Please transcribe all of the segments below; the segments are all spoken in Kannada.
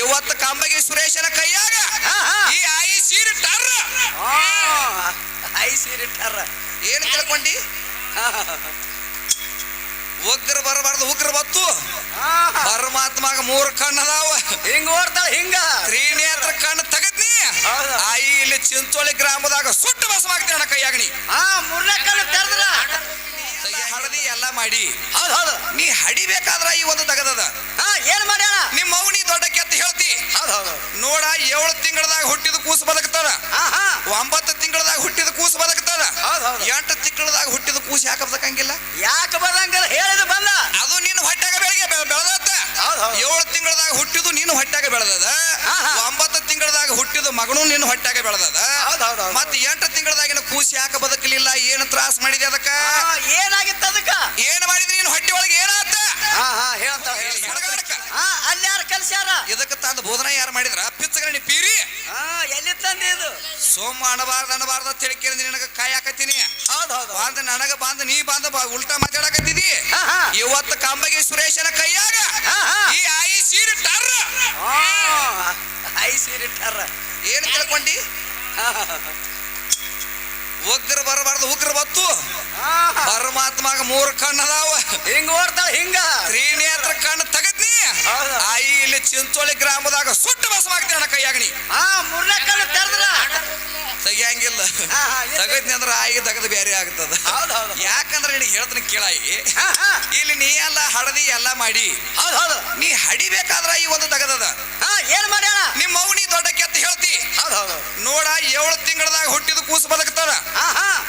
ಇವತ್ತು ಕಂಬಗಿ ಸುರೇಶನ ಕೈಯಾಗ. ಈ ಐ ಸೀರಿಟ್ಟಾರ ಟರ್ರ ಐ ಸೀರಿಟ್ಟಾರ ಏನ್ ತಿಳ್ಕೊಂಡಿ? ಉಗ್ರ ಬರಬಾರ್ದು ಉಗ್ರ ಬತ್ತು. ಪರಮಾತ್ಮಾಗ ಮೂರು ಕಣ್ಣದಾವ ಹಿಂಗ ಓಡ್ತಾಳ ಹಿಂಗ. ತ್ರಿನೇತ್ರ ಕಣ್ಣು ತಗದ್ನಿ. ಆಯಿ ಇಲ್ಲಿ ಚಿಂಚೋಳಿ ಗ್ರಾಮದಾಗ ಸುಟ್ಟು ಬಸವಾಗ್ತೀನಿ ಅಣ್ಣ ಕೈಯಾಗಣಿ ಹಾ ಮೂರನೇ ಕಣ್ಣು ತೆರೆದ್ರ ಹಳದಿ ಎಲ್ಲ ಮಾಡಿ. ಹೌದು ಹೌದು. ನೀ ಹಡಿಬೇಕಾದ್ರ ಈ ಒಂದು ತಗದದ. ಹಾ ಏನ್ ಮಾಡ್ಯಾಳ? ನಿಮ್ಮ ಮೌನಿ ದೊಡ್ಡ ಕೆತ್ತ ಹೇಳ್ತಿ. ಹೌದು ಹೌದು. ನೋಡ ಏಳು ತಿಂಗಳದಾಗ ಹುಟ್ಟಿದ ಕೂಸು ಬದುಕ್ತಾರ ಒಂಬತ್ತು ತಿಂಗಳದಾಗ ಹುಟ್ಟಿದ ಕೂಸು ಬದುಕ್ತಾರ ಹೌದು ಹೌದು. ಎಂಟು ತಿಂಗಳದಾಗ ಹುಟ್ಟಿದ ಕೂಸು ಯಾಕೆ ಬದುಕಂಗಿಲ್ಲ? ಯಾಕೆ ಬದಂಗಲ್ಲ? ಹೇಳಿದ ಮಗನು ನಿನ್ನ ಹೊಟ್ಟೆಗೆ ಬೆಳೆದದ? ಹೌದು ಹೌದು ಹೌದು. ಮತ್ ಎಂಟು ತಿಂಗಳದಾಗಿನ ಕೂಸಿ ಯಾಕ ಬದುಕಲಿಲ್ಲ? ಏನು ತ್ರಾಸ ಮಾಡಿದೆ ಅದಕ್ಕ? ಏನಾಗಿತ್ತು ಅದಕ್ಕ? ಏನ್ ಮಾಡಿದ್ರಿ ನೀನು ಹೊಟ್ಟೆ ಒಳಗೆ ಏನಾತ? ಹಾ ಹಾ ಹೇಳ್ತಾಳ ಹೇಳಿ, ಹುಡುಗರಕ್ಕ. ಹಾ ಅಲ್ಲಿ ಯಾರು ಕಲ್ಸ್ಯಾರ? ಇದಕ್ಕೆ ತಂದ ಬೋಧನ ಯಾರು ಮಾಡಿದ್ರ? ಪಿಚ್ಚಗರಣಿ ಪೀರಿ. ತಂದಿ ಇದು. ಸೋಮ ಅಣಬಾರ್ದು ಅನ್ನಬಾರ್ದು ಅಂತ ಹೇಳಿ ನಿನಗ ಕಾಯಕತ್ತೀನಿ ಹೌದು ಹೌದು ಬಾಂದ ನನಗ ಬಾಂದ ನೀ ಬಾಂದ ಉಲ್ಟಾ ಮಾತಾಡಕತ್ತಿದಿ. ಇವತ್ತು ಕಂಬಗಿ ಸುರೇಶನ ಕೈಯಾಗ. ಈ ಆಯಿ ಸೀರೆ ಟರ್ರ ಐ ಸೀರಿಟ್ಟಾರ ಏನ್ ತಿಳ್ಕೊಂಡಿ? ಉಗ್ರ ಬರಬಾರ್ದು ಉಗ್ರ ಬತ್ತು. ಪರಮಾತ್ಮಾಗ ಮೂರು ಕಣ್ಣದಾವ. ಹಿಂಗ ಓಡ್ತಾವ ಹಿಂಗ. ತ್ರಿನೇತ್ರ ಕಣ್ಣು ತಗದ್ನಿ. ಆಯಿ ಇಲ್ಲಿ ಚಿಂಚೋಳಿ ಗ್ರಾಮದಾಗ ಸುಟ್ಟು ಬಸವಾಗ್ತೀನಿ ಅಣ್ಣ ಕೈಯಾಗಣಿ ಹಾ ಮೂರನೇ ಕಣ್ಣು ತೆರೆದ್ರ ತೆಗಿಯಂಗಿಲ್ಲ ತಗದ್ನಿ ಅಂದ್ರೆ ಆಯಿಗೆ ತಗದ್ ಬೇರೆ ಆಗ್ತದ. ಹೌದು ಹೌದು ಯಾಕಂದ್ರೆ ನಿನಗೆ ಹೇಳ್ತೀನಿ ಹಾ ಇಲ್ಲಿ ನೀ ಎಲ್ಲ ಹಳದಿ ಎಲ್ಲ ಮಾಡಿ. ಹೌದು ಹೌದು. ನೀ ಹಡಿಬೇಕಾದ್ರ ಈ ಒಂದು ತಗದದ. ಏನ್ ಮಾಡ್ಯಾಳ? ನಿಮ್ಮ ಮೌನಿ ದೊಡ್ಡ ಕೆತ್ತ ಹೇಳ್ತಿ. ಹೌದು ಹೌದು ನೋಡ ಏಳು ತಿಂಗಳದಾಗ ಹುಟ್ಟಿದ ಕೂಸು ಬದುಕ್ತಾರ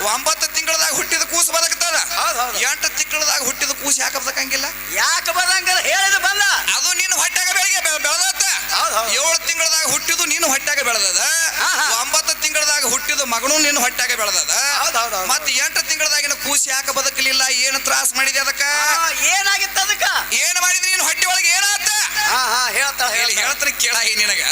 ಒಂಬತ್ತು ತಿಂಗಳದಾಗ ಹುಟ್ಟಿದ ಕೂಸು ಬದುಕ್ತಾರ ಎಂಟು ತಿಂಗಳದಾಗ ಹುಟ್ಟಿದ ಕೂಸು ಯಾಕೆ ಬದಕಂಗಿಲ್ಲ? ಯಾಕೆ ಬದಂಗಿಲ್ಲ? ಹೇಳಿದ ಬೆಳೆದದ. ಒಂಬತ್ತು ತಿಂಗಳದಾಗ ಹುಟ್ಟಿದ ಮಗನು ನಿನ್ನ ಹೊಟ್ಟೆಗೆ ಬೆಳೆದದ ಹೌದು ಹೌದು ಹೌದು. ಮತ್ ಎಂಟು ತಿಂಗಳದಾಗಿನ ಕೂಸಿ ಯಾಕೆ ಬದುಕಲಿಲ್ಲ ಹಾ ಹೇಳ್ತಾಳ ಇಲ್ಲಿ ಈ ಹೇಳ್ತಾರೆ ನಿನಗ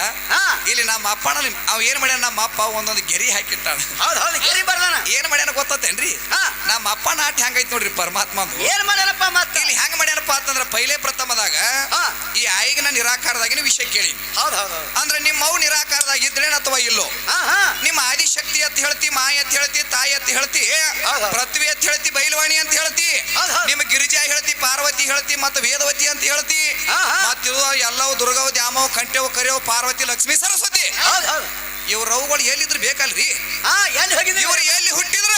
ಇಲ್ಲಿ ನಮ್ಮ ಅಪ್ಪನ ಅವ್ ಏನ್ ಮಾಡ್ಯಾನ ನಮ್ಮ ಅಪ್ಪ ಒಂದೊಂದು ಗೆರಿ ಹಾಕಿಟ್ಟಾನ. ಹೌದು ಹೌದು ಗೆರಿ ಬರ್ದಾನ. ಏನ್ ಮಾಡ್ಯಾನ ಗೊತ್ತೇನ್ರಿ ಹಾ. ನಮ್ಮ ಅಪ್ಪ ನಾಟಿ ಹಂಗೈತ್ ನೋಡ್ರಿ ಪರಮಾತ್ಮಂದು. ಏನ್ ಮಾಡ್ಯಾನಪ್ಪ ಮತ್ತೆ? ಇಲ್ಲಿ ಹೆಂಗ್ ಮಾಡ್ಯಾನಪ್ಪ ಅಂತಂದ್ರ ಪೈಲೆ ಪ್ರಥಮದಾಗ ಈ ಆಯ್ಗಿನ ನಿರಾಕಾರದಾಗಿನ ವಿಷಯ ಕೇಳಿ ಹೌದು ಹೌದು. ಅಂದ್ರೆ ನಿಮ್ಮ ಅವು ನಿರಾಕಾರದಾಗ ಇದ್ರೇನ ಅಥವಾ ಇಲ್ಲೋ ನಿಮ್ಮ ಆದಿಶಕ್ತಿ ತಾಯಿ ಅಂತ ಹೇಳ್ತಿ ಪೃಥ್ವಿ ಅಂತ ಹೇಳ್ತಿ ಬೈಲವಾಣಿ ಅಂತ ಹೇಳ್ತಿ ನಿಮ್ ಗಿರಿಜಾ ಹೇಳ್ತಿ ಪಾರ್ವತಿ ಹೇಳ್ತಿ ಮತ್ತೆ ವೇದವತಿ ಅಂತ ಹೇಳ್ತಿ ಮತ್ತೆ ಎಲ್ಲವ ದುರ್ಗವ ದ್ಯಾಮವ ಕಂಠವ್ ಕರೆಯವ್ ಪಾರ್ವತಿ ಲಕ್ಷ್ಮಿ ಸರಸ್ವತಿ. ಇವ್ರ ಅವುಗಳು ಎಲ್ಲಿದ್ರು ಬೇಕಲ್ರಿ? ಇವ್ರ ಎಲ್ಲಿ ಹುಟ್ಟಿದ್ರ?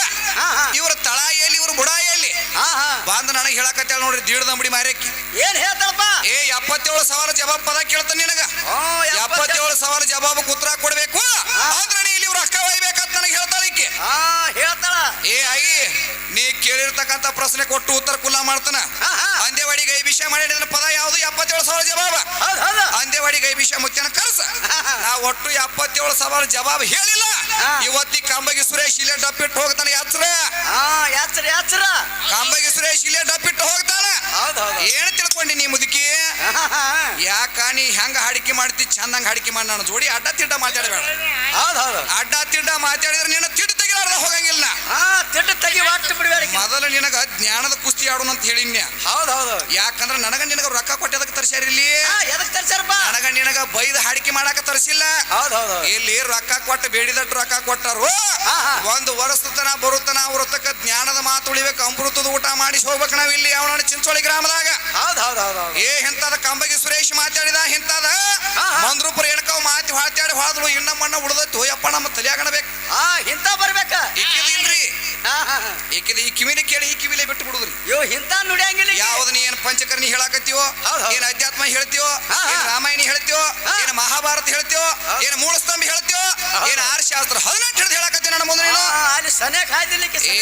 ಇವ್ರ ತಳ ಎಲ್ಲಿ ಇವ್ರ ಬುಡ ಎಲ್ಲಿ? ಬಾಂದ ನನಗೆ ಹೇಳಕತ್ತಾಳ ನೋಡ್ರಿ ದೀಡ್ದಂಬಡಿ ಮಾರ್ಯಾಕಿ ಏನ್ ಹೇಳ್ತಾಳಪ್ಪ? ಏ ಎಪ್ಪತ್ತೇಳು ಸಾವಿರ ಜವಾಬ್ ಪದ ಕೇಳ್ತಾನೆ ನಿನಗ. ಎಪ್ಪತ್ತೇಳು. ಸಾವಿರ ಜವಾಬ್ ಉತ್ತರ ಕೊಡ್ಬೇಕು. ಆದ್ರೆ ಇವ್ರ ಅಕ್ಕ ಒಯ್ಬೇಕಂತ ನನಗೆ ಹೇಳ್ತಾಳ ಈಕಿ. ಹಾ ಹೇಳ್ತಾಳ. ಏ ಅಯ್ಯ ನೀ ಕೇಳಿರ್ತಕ್ಕಂತ ಪ್ರಶ್ನೆ ಕೊಟ್ಟು ಉತ್ತರ ಕುಲ್ಲ ಮಾಡ್ತಾನ. ಹಾ ಹಾ. ಅಂದೇವಾಡಿ ಗೈ ವಿಷಯ ಮಾಡಿದ ಪದ ಯಾವುದು? ಎಪ್ಪತ್ತೇಳು ಸಾವಿರ ಜವಾಬ. ಹೌದು ಹೌದು. ಅಂದೇವಾಡಿ ಗೈ ವಿಷಯ ಮುಖ್ಯನ ಕರ್ಸ. ನಾ ಒಟ್ಟು ಎಪ್ಪತ್ತೇಳು ಸಾವಿರ ಜವಾಬ್ ಹೇಳಿಲ್ಲ. ಇವತ್ತಿ ಕಂಬಗಿ ಸುರೇಶ್ ಇಲ್ಲೇ ಡಪ್ಪಿಟ್ಟು ಹೋಗ್ತಾನೆ ಯಾತ್ರ. ಹಾ ಯಾಚರ ಯಾಚರ ಕಂಬಗಿ ಸುರೇಶ್ ಇಲ್ಲೇ ಡಪ್ಪಿಟ್ಟು ಹೋಗ್ತಾನ ಹೌದು ಹೌದು ಏನ್ ತಿಳ್ಕೊಂಡಿ ನೀ ಮುದುಕಿ ಹಾ, ಹಾ, ಯಾಕ ನೀ ಹೆಂಗ ಹಾಡಿಕೆ ಮಾಡ್ತಿ ಚಂದಂಗ ಹಾಡಿಕೆ ಮಾಡಿ ನಾನು ಜೋಡಿ? ಅಡ್ಡ ತಿಡ್ಡ ಮಾತಾಡಬೇಡ. ಹೌದು ಹೌದು ಅಡ್ಡ ತಿಡ್ಡ ಮಾತಾಡಿದ್ರೆ ನಿನ್ನ ತಿಡ್ಡ ತೆಗಿಲಾರ್ದ ಹೋಗಂಗಿಲ್ಲ ತೆಗಿ ಒಟ್ಟು ಬಿಡಬೇಡ ಮೊದಲು ನಿನಗ ಜ್ಞಾನದ ಕುಸ್ತಿ ಆಡೋಣ ಅಂತ ಹೇಳಿನ್ಯ ಹೌದು ಹೌದು ಯಾಕಂದ್ರ ನನಗ ನಿನಗ ರೊಕ್ಕ ಕೊಟ್ಟದಕ್ಕೆ ತರ್ಸ್ಯಾರ ಇಲ್ಲಿ? ಎದಕ್ಕೆ ನನಗ ನಿನಗ ಬೈದ ಹಾಡಿಕೆ ಮಾಡಾಕ ತರ್ಸಿಲ್ಲ? ಹೌದು ಹೌದು ಇಲ್ಲಿ ರೊಕ್ಕ ಕೊಟ್ಟ ಬೇಡಿದಟ್ಟು ರೊಕ್ಕ ಕೊಟ್ಟರು. ಒಂದು ವರ್ಷ ತನ ಬರುತ್ತನ ನಾವು ಜ್ಞಾನದ ಮಾತು ಉಳಿಬೇಕು ಅಮೃತದ ಊಟ ಮಾಡಿಸಿ ಹೋಗ್ಬೇಕು ನಾವ್ ಇಲ್ಲಿ ಅವನ ಚಿಂಚೋಳಿ ಗ್ರಾಮದಾಗ. ಹೌದು ಹೌದು ಹೌದು ಹೌದು ಏ ಇಂತದ ಕಂಬಗಿ ಸುರೇಶ್ ಮಾತಾಡಿದ ಇಂತದ ಮಾ ಮಂದ್ರೂಪುರ ಎಣಕವ್ ಮಾತಿ ಹಾತ್ಯಾಡಿ ಹೋದ್ರು ಇನ್ನ ಮಣ್ಣ ಉಳ್ದತ್ತು ಯಪ್ಪ ನಮ್ಮ ತಲೆಯಾಗಣಬೇಕು ಆ ಇಂತ ಬರ್ಬೇಕ. ಈಕಿದ ಈ ಕಿವಿನ ಕೇಳಿ ಈ ಕಿವಿಲೆ ಬಿಟ್ಟು ಬಿಡುದ್ರಿ. ಯೋ ಇಂತ ನುಡಿಯಂಗಿಲ್ಲ ಯಾವ್ದ ನೀ ಏನ್ ಪಂಚಕರ್ಣಿ ಹೇಳಾಕತ್ತೀವೋ. ಏನ್ ಅಧ್ಯಾತ್ಮ ಹೇಳ್ತೀವೋ. ಏನ್ ರಾಮಾಯಣ ಹೇಳ್ತೀವೋ ಏನ್ ಮಹಾಭಾರತ ಹೇಳ್ತೀವೋ. ಏನ್ ಮೂಲ ಸ್ತಂಭ ಹೇಳ್ತೀವೋ ಏನ್ ಆರ್ ಶಾಸ್ತ್ರ ಹದಿನೆಂಟು ಹಿಡಿದು ಹೇಳಾಕತ್ತೀನಿ ನನ್ನ ಮುಂದೆ ನೀನು. ಅಲ್ಲಿ ಸನ್ಯಾಕ ಏ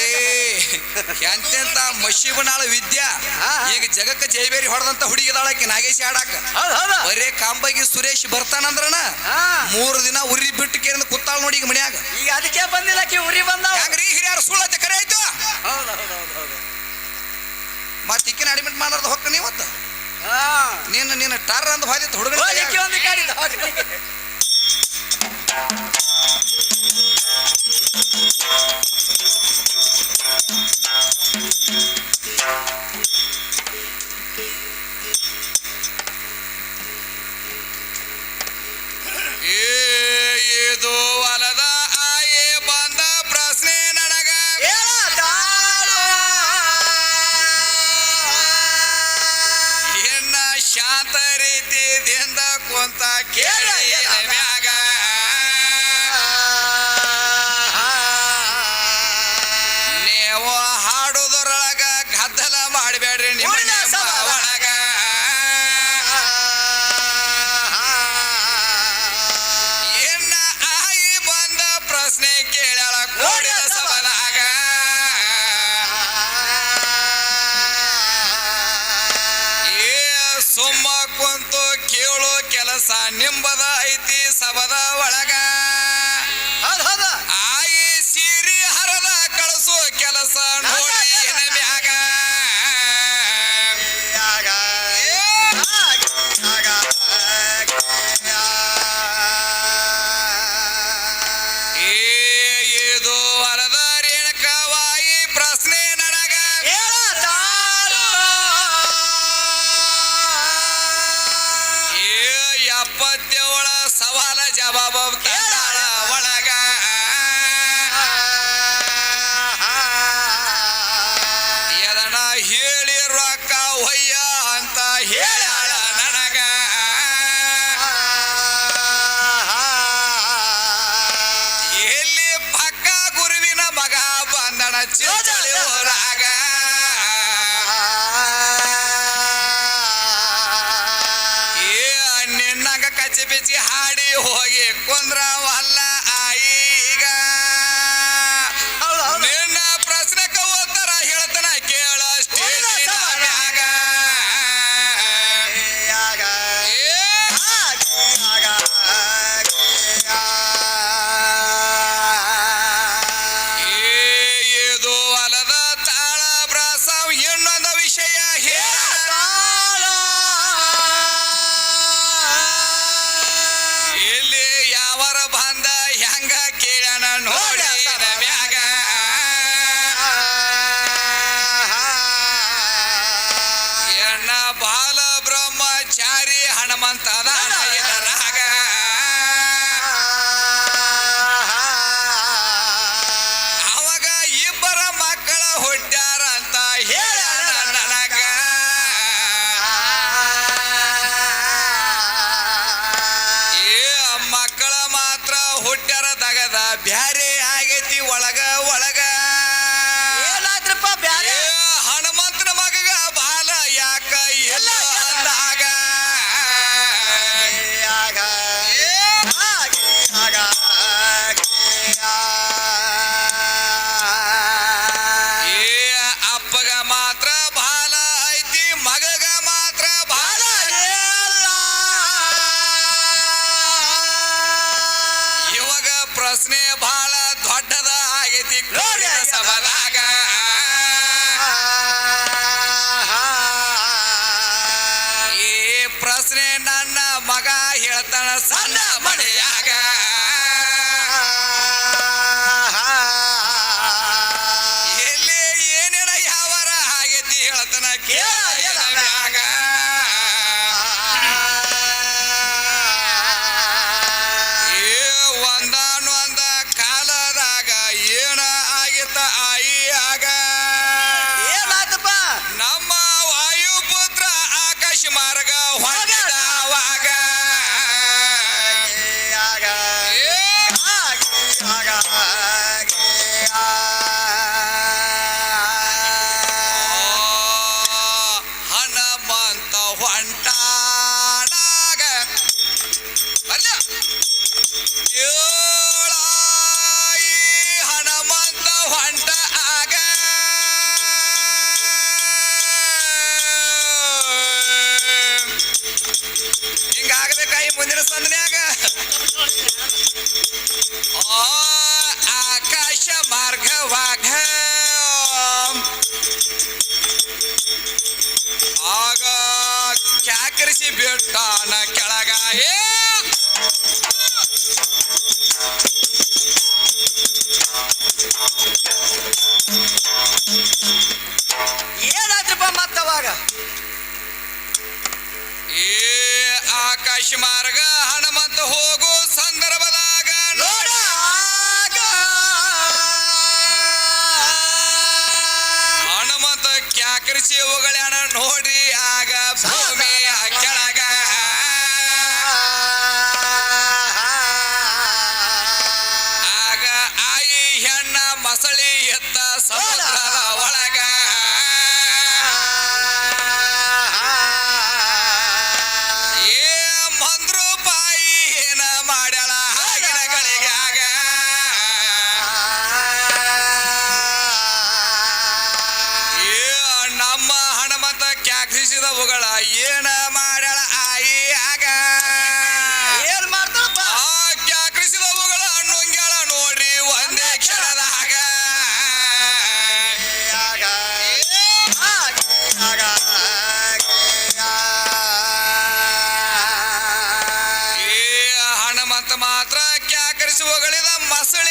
ಎಂತೆಂತ ಮಶಿಬನಾಳ ವಿದ್ಯಾ. ಈಗ ಜಗಕ್ಕ ಜೈಬೇರಿ ಹೊಡೆದಂತ ಹುಡುಗಿದಾಳಕ್ಕೆ ನಾಗೇಶಿ ಆಡಾಕ. ಬರೇ ಕಾಂಬಗಿ ಸುರೇಶ್ ಬರ್ತಾನಂದ್ರನ. ಹಾ. ಮೂರು ದಿನ ಉರಿ ಬಿಟ್ಟು ಕೇಳಿದ ಕುತ್ತಾಳ ನೋಡಿ ಈಗ ಮನ್ಯಾಗ. ಈಗ ಅದಕ್ಕೆ ಬಂದಿಲ್ಲ ಕಿ ಉರಿ ಬಂದ ಹೆಂಗ್ರಿ ಹಿರಿಯರು ಸುಳ್ಳತ್ತೆ ಕರೆ ಆಯ್ತು? ಹೌದು ಹೌದು ಹೌದು ಹೌದು. ಮತ್ ಇಕ್ಕಿನ ಅಡ್ಮಿಟ್ ಮಾಡಾರ್ದ ಹೊಕ್ಕ ನೀವತ್ತ ಹಾ. ನೀನು ನೀನು ಟರ್ ಅಂತ ಬಾದಿತ್ತು ಹುಡುಗನ ಒಂದು ದವಾಖಾನೆಗೆ. ಏದು ಹೊಲದ ಆಯೆ ಬಂದ ಪ್ರಶ್ನೆ ನನಗ. ಇನ್ನ ಶಾಂತ ರೀತಿಯಿಂದ ಕುಂತ ಕೇಳ Let's ಬ್ಯಾರೆ ಪ್ರಶ್ನೆ ಬಹಳ ದೊಡ್ಡದ ಆಗೈತಿ ಸಭಾದಾಗ ಬಿಟ್ಟಾನ ಕೆಳಗಾಯೇ. ಏನಾದ್ರಪ್ಪ ಮತ್ತವಾಗ ಏ ಆಕಾಶ ಮಾರ್ಗ ಹನುಮಂತ ಹೋಗೋ ಸಂದರ್ಭದಾಗ ನೋಡ ಹನುಮಂತ ಕ್ಯಾಕರಿಸಿ ಹೋಗಲ್ಯಾಣ ನೋಡಿ ಆಗ ಭೂಮಿ muscle.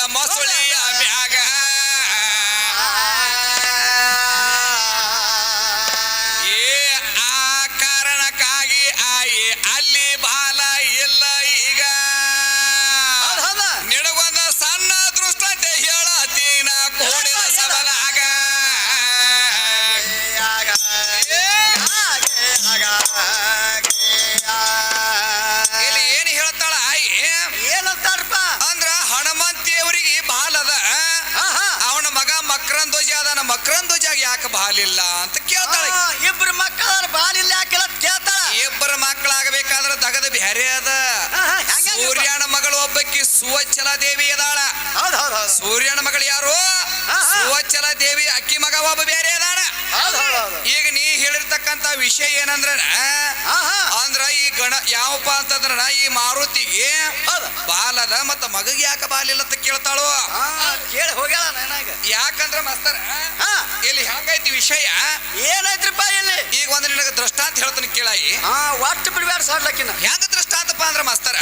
la mausoleum. ಬಾಲಿಲ್ಲ ಅಂತ ಕೇಳ್ತಾಳೆ. ಇಬ್ಬರು ಮಕ್ಕಳ ಬಾಲಿಲ್ಲ ಕೇಳ್ತಾಳೆ. ಇಬ್ಬರು ಮಕ್ಕಳಾಗಬೇಕಾದ್ರೆ ತಗದ ಬ್ಯಾರೆ ಅದ. ಹೇಳ್ತಕ್ಕಂತ ವಿಷಯ ಏನಂದ್ರೆ ಅಂದ್ರ ಈ ಗಣ ಯಾವಪ್ಪ ಅಂತಂದ್ರ ಈ ಮಾರುತಿಗೆ ಬಾಲದ ಮತ್ತ ಮಗಗೆ ಯಾಕ ಬಾಲಿಲ್ಲ ಅಂತ ಕೇಳ್ತಾಳು? ಕೇಳಿ ಹೋಗ್ಯಾಳ ಯಾಕಂದ್ರ ಹಾ. ಇಲ್ಲಿ ಹೆಂಗೈತಿ ವಿಷಯ? ಏನೈತ್ರಿಪ್ಪ ಇಲ್ಲಿ? ಈಗ ಒಂದ್ ನಿನಗ ದೃಷ್ಟಾಂತ ಹೇಳ್ತಾನೆ ಕೇಳಾಯಿ. ಒಟ್ಟು ಬಿಡ್ಬೇಡ ಸಾಡ್ಲಕ್ಕಿನ ಹೆಂಗ ದೃಷ್ಟಾಂತಪ್ಪ ಅಂದ್ರ ಮಾಸ್ತರ್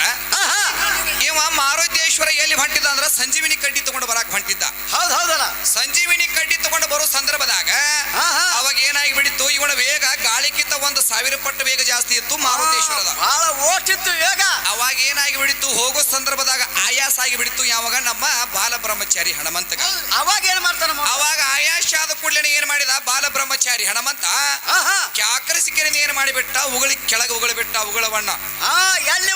ಇವ ಮಾರುತೇಶ್ವರ ಎಲ್ಲಿ ಹೊಂಟಿದ್ದ ಅಂದ್ರ ಸಂಜೀವಿನಿ ಕಡ್ಡಿ ತಗೊಂಡು ಬರಾಕ್ ಹೊಂಟಿದ್ದ. ಹೌದ್ ಹೌದು. ವೇಗ ಜಾಸ್ತಿ ಇತ್ತು ಮಾರುತೇಶ್ವರದ. ಬಹಳ ಓಟಿತ್ತು ವೇಗ ಅವಾಗ ಏನಾಗಿ ಬಿಡಿತ್ತು? ಹೋಗೋ ಸಂದರ್ಭದಾಗ ಆಯಾಸ ಆಗಿ ಬಿಡಿತ್ತು ಯಾವಾಗ? ನಮ್ಮ ಬಾಲ ಬ್ರಹ್ಮಚಾರಿ ಹಣಮಂತ ಅವಾಗ ಏನ್ ಮಾಡ್ತಾನ ಅವಾಗ ಆಯಾಸ ಆದ ಕೂಡಲೇ ಏನ್ ಮಾಡಿದ? ಬಾಲ ಬ್ರಹ್ಮಚಾರಿ ಹಣಮಂತ ಆಹಾ. ಕ್ಯಾಕರಿಸಿಕೆರಿಂದ ಏನ್ ಮಾಡಿಬಿಟ್ಟ? ಉಗಳಿ ಕೆಳಗೆ ಉಗಳಿ ಬಿಟ್ಟ ಉಗಳವಣ್ಣ ಎಲ್ಲಿ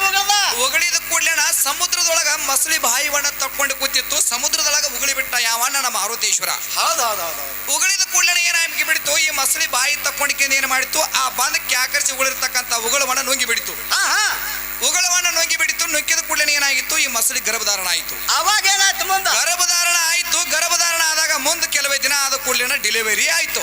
ಉಗಳಿದ? ಕೂಡಲೇನ ಸಮುದ್ರದೊಳಗ ಮಸಳಿ ಬಾಯಿವಣ್ಣ ತಕ್ಕೊಂಡು ಕೂತಿತ್ತು. ಸಮುದ್ರದೊಳಗ ಉಗಳಿ ಬಿಟ್ಟ ಯಾವಣ್ಣ? ನಮ್ಮ ಮಾರುತೇಶ್ವರ ಹೌದು ಹೌದು ಹೌದು ಉಗಳಿದ ಕೂಡಲೇ ಏನಾಗಿ ಬಿಡಿತು? ಈ ಮಸಳಿ ಬಾಯಿ ತಕ್ಕೊಂಡಿಕೆ ಏನ್ ಮಾಡಿತ್ತು? ಆ ಬಂದ ಕ್ಯಾಕರಿಸಿ ಉಗಳಿರ್ತಕ್ಕಂಥ ಉಗಳವಣ್ಣ ನುಂಗಿ ಬಿಡಿತು ಹಾ ಉಗಳವಣ್ಣ ಏನಾಗಿತ್ತು ಈ ಮಸಳಿ ಗರ್ಭಧಾರಣ ಆಯಿತು ಅವಾಗ ಏನಾಯ್ತು ಮುಂದೆ? ಗರ್ಭಧಾರಣ ಆಯಿತು ಗರ್ಭಧಾರಣ ಆದಾಗ ಮುಂದೆ ಕೆಲವೇ ದಿನ ಆದ ಕೂಡಲಿನ ಡೆಲಿವರಿ ಆಯಿತು.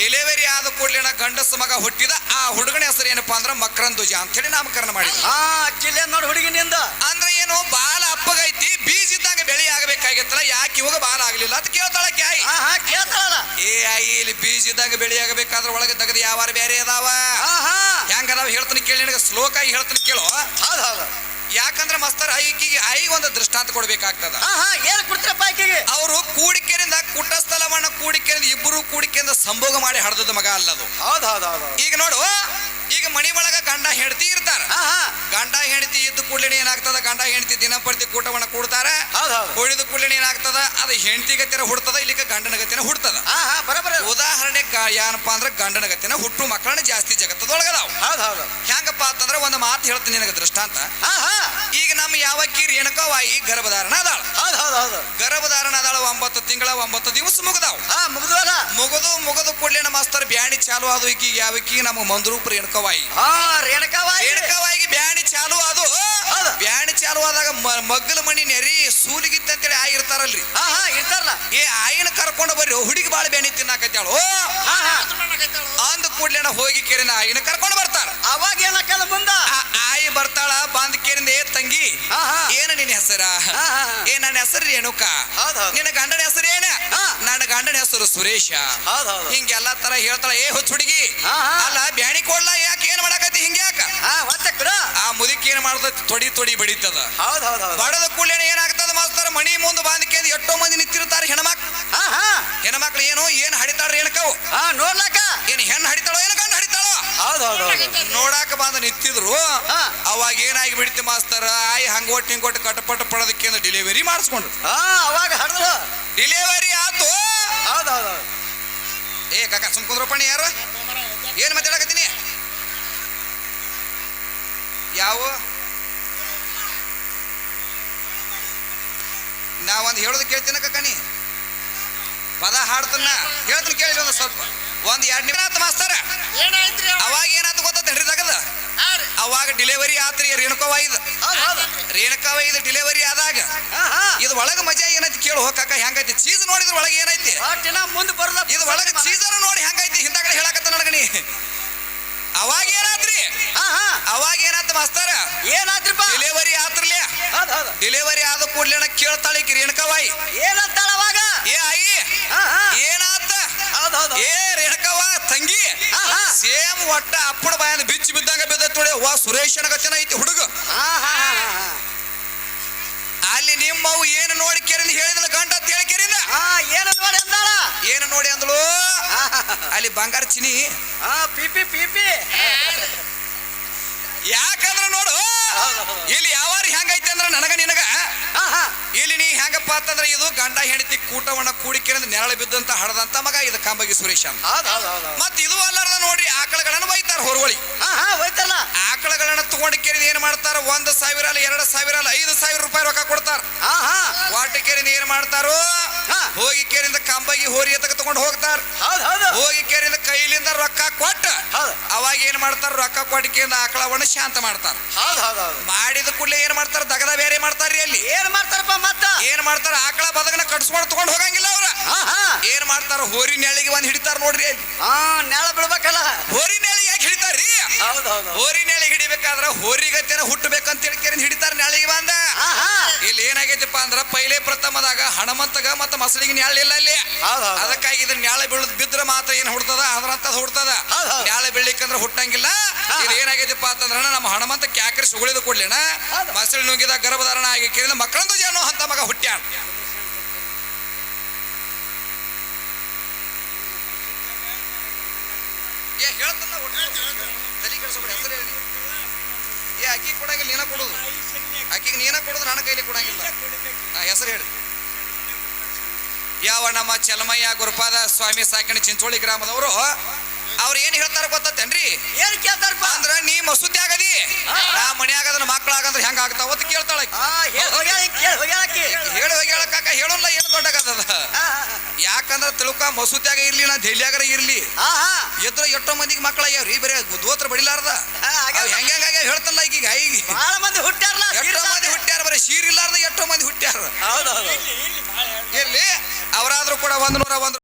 ಡೆಲಿವರಿ ಆದ ಕೂಡಲಿನ ಗಂಡಸ ಮಗ ಹುಟ್ಟಿದ ಆ ಹುಡುಗನ ಹೆಸರು ಏನಪ್ಪಾ ಅಂದ್ರೆ ಮಕ್ರಂದುಜ ಅಂತ ಹೇಳಿ ನಾಮಕರಣ ಮಾಡಿದ್ರು. ಆ ಚಿಲ್ಲೆ ನೋಡಿ ಹುಡುಗಿನಿಂದ ಅಂದ್ರೆ ಏನು ಬಾಲ ಅಪ್ಪಗೈತಿ ಬೀಜ ಇದ್ದಾಗ ಬೆಳೆ ಆಗಬೇಕಾಗಿತ್ತಲ್ಲ ಯಾಕೆ ಇವಾಗ ಬಾಲ ಆಗ್ಲಿಲ್ಲ ಅಂತ ಕೇಳ್ತಾಳಕ್ಕೆ ಕ್ಯಾಯಿ ಆಹಾ ಕೇಳ್ತಾಳಲ್ಲ. ಏ ಆಯಿ ಇಲ್ಲಿ ಬೀಜ ಇದ್ದಾಗ ಬೆಳೆ ಆಗಬೇಕಾದ್ರೆ ಒಳಗೆ ತೆಗೆದು ಯಾವಾರ ಬೇರೆ ಅದಾವ? ಆಹಾ ಹೆಂಗ ಅದಾವ ಹೇಳ್ತಾನೆ ಕೇಳಿ ನನಗೆ ಶ್ಲೋಕ ಆಗಿ ಹೇಳ್ತಾನೆ ಕೇಳು? ಹೌದು ಹೌದು. ಯಾಕಂದ್ರೆ ಮಸ್ತರ್ ಐಕಿಗೆ ಐ ಒಂದು ದೃಷ್ಟಾಂತ ಕೊಡ್ಬೇಕಾಗ್ತದ. ಆಹಾ ಏನ್ ಕೊಡ್ತೀರಪ್ಪ ಆಕೆಗೆ ಅವರು ಕೂಡಿಕೆರಿಂದ ಕುಟಸ್ಥಲವನ್ನ ಕೂಡಿಕೆರಿಂದ ಇಬ್ಬರು ಕೂಡಿಕೆಯಿಂದ ಸಂಭೋಗ ಮಾಡಿ ಹಡ್ದದ ಮಗ ಅಲ್ಲದು. ಅದು ಹೌದು ಹೌದು ಹೌದು. ಈಗ ನೋಡು ಈಗ ಮನಿ ಒಳಗ ಗಂಡ ಹೆಂಡತಿ ಇರ್ತಾರ. ಆಹಾ. ಗಂಡ ಹೆಂಡತಿ ಇದ್ದ ಕೂಡಲೇ ಏನಾಗ್ತದ? ಗಂಡ ಹೆಂಡತಿ ದಿನಪೂರ್ತಿ ಕೂಟವನ್ನ ಕೂಡ್ತಾರ. ಹೌದು ಹೌದು. ಕೂಡಲೇ ಏನಾಗ್ತದ? ಅದು ಹೆಂಡತಿ ಗತಿನ ಹುಡ್ತದ ಇಲ್ಲಿಗೆ ಗಂಡನ ಗತಿನ ಹುಡ್ತದ. ಆಹಾ ಬರಬರ ಉದಾಹರಣೆ ಏನಪ್ಪಾ ಅಂದ್ರೆ ಗಂಡನ ಗತಿನ ಹುಟ್ಟು ಮಕ್ಕಳನ್ನ ಜಾಸ್ತಿ ಜಗತ್ತದೊಳಗದಾವ್. ಹೌದು ಹೌದು ಹೆಂಗಪ್ಪ ಅಂತಂದ್ರೆ ಒಂದು ಮಾತು ಹೇಳ್ತೀನಿ ನಿನಗೆ ದೃಷ್ಟಾಂತ. ಈಗ ನಮ್ಮ ಯಾವಕ್ಕಿ ರೇಣುಕವಾಯಿ ಗರ್ಭಧಾರಣ ಅದಾಳ ಗರ್ಭಧಾರಣ ಅದಾಳ ಒಂಬತ್ತು ತಿಂಗಳ ಒಂಬತ್ತು ದಿವಸ ಮುಗದಾವ್. ಮುಗದು ಮುಗದು ಕೂಡಲೇ ಮಾಸ್ತರ್ ಬ್ಯಾಣಿ ಚಾಲು ಅದು ಈಗ ಯಾವ ನಮ್ಮ ಮಂದ್ರೂಪ ರೇಣುಕವಾಯಿ ಹಾ ರೇಣುಕಾವಾಯಿ ರೇಣುಕವಾಯಿಗೆ ಬ್ಯಾಣಿ ಚಾಲು ಅದು. ಬ್ಯಾಣಿ ಚಾಲು ಆದಾಗ ಮಗ್ಗಲ ಮಣಿ ನೆರಿ ಸೂಲಿಗಿತ್ತ ಅಂತೇಳಿ ಆಗಿರ್ತಾರಲ್ರಿ ಇರ್ತಾರಲ್ರಿ. ಇರ್ತಾರಲ್ಲ. ಏ ಆಯಿನ ಕರ್ಕೊಂಡು ಬರ್ರಿ ಹುಡುಗಿ ಬಾಳ ಬ್ಯಾಣಿ ತಿನ್ನಾಕತ್ತಾಳು. ಅಂದ ಕೂಡ್ಲೇನ ಹೋಗಿ ಕೇಳಿನ ಆಯಿನ ಕರ್ಕೊಂಡು ಬರ್ತಾರ. ಅವಾಗ ಏನಾಕಲ್ಲ ಮುಂದ ಆಯಿ ಬರ್ತಾಳ ಬಂದ್ ಕೇರಿಂದ ಏ ತಂಗಿ ಹಾ ಏನ ನಿನ್ನ ಹೆಸರ? ಹಾ ಏ ನನ್ನ ಹೆಸರು ರೇಣುಕ. ನಿನ್ನ ಗಂಡನ ಹೆಸರು ಏನ? ಹಾ. ನನ್ನ ಗಂಡನ ಹೆಸರು ಸುರೇಶ. ಹಿಂಗೆಲ್ಲಾ ತರ ಹೇಳ್ತಾಳ ಏ ಹುಚ್ಚ ಹುಡುಗಿ. ಅಲ್ಲ ಬ್ಯಾಣಿ ಕೊಡ್ಲ ಯಾಕೆ ಏನ್ ಮಾಡಾಕತ್ತಿ ಹಿಂಗ್ಯಾಕ ಆ ಮುದುಕಿ ಏನ್ ಮಾಡ್ದ ತೊಡಿ ತೊಡಿ ಹೌದು ಬಡದ ಕೂಡಲೇ ಏನಾಗ್ತದ ಮಾಸ್ತರ? ಮಣಿ ಮುಂದೆ ಕೇಂದ್ರ ಎಷ್ಟೋ ಮಂದಿ ನಿಂತಿರ್ತಾರೆ ಹೆಣ್ಮಕ್ಳು. ಹೆಣ್ಮಕ್ಳು ಏನು ಏನ್ ಹಡಿತಾರ ರೇಣಕವು ಹಾ ನೋಡ್ಲಕ್ಕ. ಏನ್ ನೋಡಾಕ ಬಂದ ನಿಂತಿದ್ರು. ಅವಾಗ ಏನಾಗಿ ಬಿಡ್ತಿ ಮಾಸ್ತರ? ಆಯ್ ಹಂಗೋಟ್ ಹಿಂಗೋಟ್ ಕಟಪಟ ಪಡೋದಕ್ಕೆ ಡೆಲಿವರಿ ಮಾಡಿಸ್ಕೊಂಡ್ರು. ಅವಾಗ ಹಡ್ದು ಡೆಲಿವರಿ ಆತು. ಏ ಕಾಕ ಸುಮ್ಕೊಂಡ್ರಪ್ಪಣಿ ಯಾರು? ಏನ್ ಮಾತಾಡಕತ್ತೀನಿ? ಯಾವ? ನಾವೊಂದು ಹೇಳೋದು ಕೇಳ್ತೀನ ಕಕ್ಕಣಿ ಪದ ಹಾಡ್ತನ್ನ. ಹೇಳ್ತೀನಿ ಕೇಳಿ ಒಂದು ಸ್ವಲ್ಪ. ಒಂದ್ ಎರಡ್ ನಿಮಿಷ ಆತು ಮಾಸ್ತರ. ಏನಾಯ್ತ್ರಿ ಅವ? ಅವಾಗ ಹಾ ರೀ. ಅವಾಗ ಡೆಲಿವರಿ ಆತ್ರಿ ರೇಣುಕವಾಯಿದ ರೇಣುಕವಾಯಿದ ಡೆಲಿವರಿ ಆದಾಗ ಇದು ಒಳಗ ಮಜಾ ಏನೈತಿ ಕೇಳು ಹೋಗಕ್ಕ ಹೆಂಗೈತಿ? ಚೀಸ್ ನೋಡಿದ್ರ ಒಳಗ ಏನೈತಿ? ಮುಂದೆ ಬರಲ್ಲ ಇದು ಒಳಗ ಚೀಸರ ನೋಡಿ ಹೆಂಗೈತಿ? ಹಿಂದಾಗಡೆ ಹೇಳಕತ್ತ ನನಗಣಿ ಅವಾಗ ಏನಾತ್ರಿ? ಹಾ ಹಾ. ಅವಾಗ ಏನಾತ ಮಾಸ್ತರ? ಏನಾದ್ರಿಪ್ಪ ಡೆಲಿವರಿ ಆತ್ರಲೇ ಡಿಲೆವರಿ ಆದ ಕೂಡ್ಲೇನ ಕೇಳ್ತಾಳೆ ರೇಣುಕವಾಯಿ ಏನಂತಾಳ ಅವಾಗ? ಏ ಆಯಿ. ಏನಾತ? ಏ ತಂಗಿ ಆಹಾ. ಸೇಮ್ ಒಟ್ಟ ಅಪ್ಪನ ಬಾಯಂದ ಬಿಚ್ಚಿ ಬಿದ್ದಂಗ ಬಿದ್ದತ್ತೋಡೆ ವಾ ಸುರೇಶನ ಗತಿನ ಐತಿ ಹುಡುಗ. ಅಲ್ಲಿ ನಿಮ್ಮವು ಏನು ನೋಡಿ ಕೇರಿಂದ ಹೇಳಿದಲ್ಲ ಗಂಡ ಅಂತ ಹೇಳಿ ಕೇರಿಂದ ಏನು ನೋಡಿ ಅಂದಾಳ? ಏನು ನೋಡಿ ಅಂದಳು. ಅಲ್ಲಿ ಬಂಗಾರ ಚಿನಿ ಹಾ ಪಿಪಿ ಪಿಪಿ ಇಲ್ಲಿ ಅಂತಂದ್ರೆ ಇದು ಗಂಡ ಹೆಂಡತಿ ಕೂಟವನ್ನ ಕೂಡಿಕೆಂದ್ರೆ ನೆರಳು ಬಿದ್ದಂತ ಹಡದಂತ ಮಗ ಇದು ಕಂಬಗಿ ಸುರೇಶ ಅಂತ. ಮತ್ತೆ. ಮತ್ ಇದು ಅಲ್ಲಾರ್ದ ನೋಡ್ರಿ ಆಕಳಗಳನ್ನ ಒಯ್ತಾರ ಹೊರವಳಿ. ಆಕಳಗಳನ್ನ ತಗೊಂಡು ಕೇರಿದ ಏನ್ ಮಾಡ್ತಾರ? ಒಂದ್ ಸಾವಿರ ಅಲ್ಲ ಎರಡ್ ಸಾವಿರ ಅಲ್ಲ ಐದು ಸಾವಿರ ರೂಪಾಯಿ ರೊಕ್ಕ ಕೊಡ್ತಾರ. ವಾಟಿ ಕೇರಿಂದ ಏನ್ ಮಾಡ್ತಾರೋ. ಹೋಗಿ ಕೇರಿಂದ ಕಂಬಗಿ ಹೋರಿ ತಗೊಂಡು ಹೋಗ್ತಾರ. ಹೋಗಿ ಕೇರಿಂದ ಕೈಲಿಂದ ರೊಕ್ಕ ಕೊಟ್ಟ ಅವಾಗ ಏನ್ ಮಾಡ್ತಾರ? ರೊಕ್ಕ ಕೊಡ್ಕಿಂದ ಆಕಳವನ್ನು ಶಾಂತ ಮಾಡ್ತಾರ. ಹೌದು ಹೌದು ಹೌದು. ಮಾಡಿದ ಕೂಡಲೇ ಏನ್ ಮಾಡ್ತಾರ? ದಗದ ಬೇರೆ ಮಾಡ್ತಾರ ಅಲ್ಲಿ. ಏನ್ ಮಾಡ್ತಾರಪ್ಪ ಮತ್ತ? ಏನ್ ಮಾಡ್ತಾರ? ಆಕಳ ಬದಗನ ಕಟ್ಸ್ಕೊಂಡು ತಗೊಂಡ್ ಹೋಗಂಗಿಲ್ಲ ಅವ್ರ. ಏನ್ ಮಾಡ್ತಾರ? ಹೋರಿ ನೆಳಿಗೆ ಒಂದ್ ಹಿಡಿತಾರ ನೋಡ್ರಿ ಅಲ್ಲಿ. ಹಾ ನೆಳ ಬಿಡ್ಬೇಕಲ್ಲ. ಹೋರಿ ನೆಳಿಗೆ ಯಾಕೆ ಹಿಡಿತಾರ್ರಿ ಹೌದು ಹೌದು ಹೋರಿ ನೆಳಿಗೆ ಹಿಡಿಬೇಕಾದ್ರ ಹೋರಿಗತೆನ ಹುಟ್ಟಬೇಕಂತ ಹೇಳಿ ಕೇಳಿ ಹಿಡಿತಾರ ನೆಳಿಗೆ ಬಂದ. ಹಾ ಹಾ ಇಲ್ಲಿ ಏನಾಗೈತಿಪ್ಪ ಅಂದ್ರ ಪೈಲೆ ಪ್ರಥಮದಾಗ ಹಣಮಂತಗ ಮತ್ತ ಮಸಳಿಗೆ ನ್ಯಾಳಿಲ್ಲ ಅಲ್ಲಿ. ಹೌದು ಹೌದು ಅದಕ್ಕಾಗಿ ಇದ್ರ ನ್ಯಾಳೆ ಬೀಳದ್ ಬಿದ್ರ ಮಾತ್ರ ಏನ್ ಹುಡ್ತದ ಅದ್ರಂತದ್ ಹುಡ್ತದ. ನ್ಯಾಳ ಹೌದ್. ನ್ಯಾಳೆ ಬೀಳ್ಲಿಕ್ಕಂದ್ರ ಹುಟ್ಟಂಗಿಲ್ಲ. ಇದು ಏನಾಗೈತಿಪ್ಪ ಅಂತಂದ್ರ ನಮ್ಮ ಹಣಮಂತ ಕ್ಯಾಕರಿ ಸುಗಳಿದ ಕೂಡ್ಲೇನ. ಮಸಳಿ ನುಗ್ಗಿದ ಗರ್ಭಧಾರಣ ಆಗಿ ಕೇಳಿದ ಮಕ್ಕಳಂದು ಜನ ಅಂತ ಮಗ ಹುಟ್ಟ್ಯಾನ ಹೇಳ್ತಾನ. ತಲೆ ಕೆಡಿಸ್ಬೇಡ ಹೆಸರು ಹೇಳಿ. ಏ ಅಕ್ಕಿ ಕೊಡಂಗಿಲ್ಲ ನೀನ ಕೊಡುದು ಅಕ್ಕಿಗೆ ನೀನ ಕೊಡೋದು ನನ್ನ ಕೈಲಿ ಕೊಡಂಗಿಲ್ಲ. ಆ, ಹೆಸರು ಹೇಳಿ. ಯಾವ ನಮ್ಮ ಚಲಮಯ್ಯ ಗುರುಪಾದ ಸ್ವಾಮಿ ಸಾಕಿನ ಚಿಂಚೋಳಿ ಗ್ರಾಮದವರು ಅವ್ರು ಏನ್ ಹೇಳ್ತಾರ ಗೊತ್ತೇನ್ರಿ ಏನ್ ಕೇಳ್ತಾರಪ್ಪ? ಅಂದ್ರ ನೀ ಮಸೂತಿ ಆಗದಿ ನಾ ಮನ್ಯಾಗ ಅದನ್ನ ಮಕ್ಕಳಾಗಂದ್ರೆ ಹೆಂಗ ಆಗ್ತಾವ ಅಂತ ಕೇಳ್ತಾಳ ಹೇಳಿ ಹೋಗ್ಯಾಳ ಹೇಳಲ್ಲ ಏನು ದೊಡ್ಡಗದ ಯಾಕಂದ್ರ ತಿಳ್ಕ ಮಸೂದ್ಯಾಗ ಇರ್ಲಿ ನಾ ದೆಹಲಿಯಾಗರ ಇರ್ಲಿ. ಎದ್ರ ಎಷ್ಟೋ ಮಂದಿಗೆ ಮಕ್ಕಳಾಗ್ಯಾವ್ರಿ ಬರೀ ದೋತ್ರ ಬಡಿಲಾರ್ದ. ಹೆಂಗ ಹೆಂಗ್ ಹೇಳ್ತಲ್ಲ ಈಗ ಈಗ ಬಹಳ ಮಂದಿ ಹುಟ್ಟ್ಯಾರಲ್ಲ ಎಷ್ಟೋ ಮಂದಿ ಹುಟ್ಟ್ಯಾರ ಬರೀ ಶೀರ್ ಇಲ್ಲಾರ್ದ ಎಷ್ಟೋ ಮಂದಿ ಹುಟ್ಟ್ಯಾರ. ಇರ್ಲಿ ಅವರಾದ್ರೂ ಕೂಡ ಒಂದ್ ನೂರ ಒಂದ್